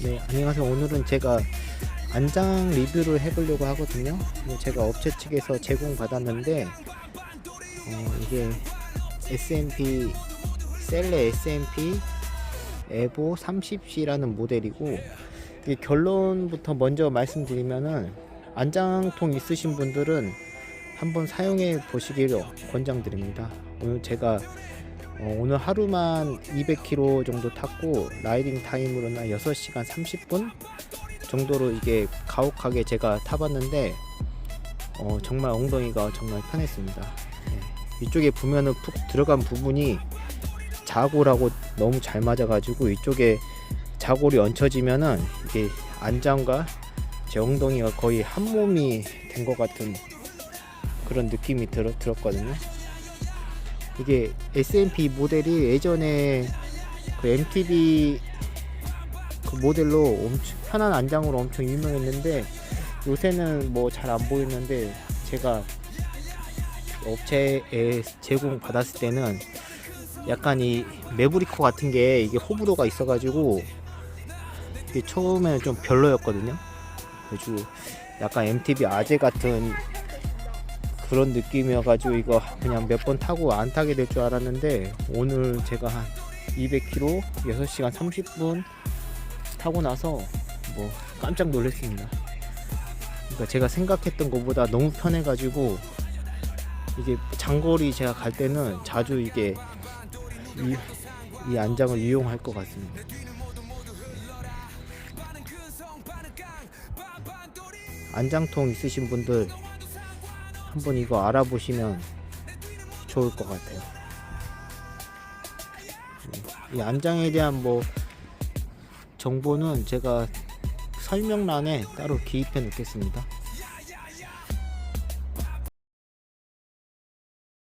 네, 안녕하세요. 오늘은 제가 안장 리뷰를 해보려고 하거든요. 제가 업체 측에서 제공받았는데, 어, 이게 SMP, 셀레 SMP 에보 30C라는 모델이고, 이 결론부터 먼저 말씀드리면은, 안장통 있으신 분들은 한번 사용해 보시기를 권장드립니다. 오늘 제가 어, 오늘 하루만 200km 정도 탔고 라이딩 타임으로는 6시간 30분 정도로 이게 가혹하게 제가 타봤는데 어, 정말 엉덩이가 정말 편했습니다. 네. 이쪽에 보면은 푹 들어간 부분이 자골하고 너무 잘 맞아가지고 이쪽에 자골이 얹혀지면은 이게 안장과 제 엉덩이가 거의 한 몸이 된 것 같은 그런 느낌이 들, 들었거든요. 이게 SMP 모델이 예전에 그 MTB 그 모델로 엄청 편한 안장으로 엄청 유명했는데 요새는 뭐 잘 안 보이는데 제가 업체에 제공 받았을 때는 약간 이 메브리코 같은 게 이게 호불호가 있어가지고 이게 처음에는 좀 별로였거든요. 그래가지고 약간 MTB 아재 같은 그런 느낌이어가지고 이거 그냥 몇 번 타고 안 타게 될 줄 알았는데 오늘 제가 한 200km 6시간 30분 타고 나서 뭐 깜짝 놀랐습니다. 그러니까 제가 생각했던 것보다 너무 편해가지고 이게 장거리 제가 갈 때는 자주 이게 이, 이 안장을 이용할 것 같습니다. 안장통 있으신 분들 한번 이거 알아보시면 좋을 것 같아요. 이 안장에 대한 뭐 정보는 제가 설명란에 따로 기입해 놓겠습니다.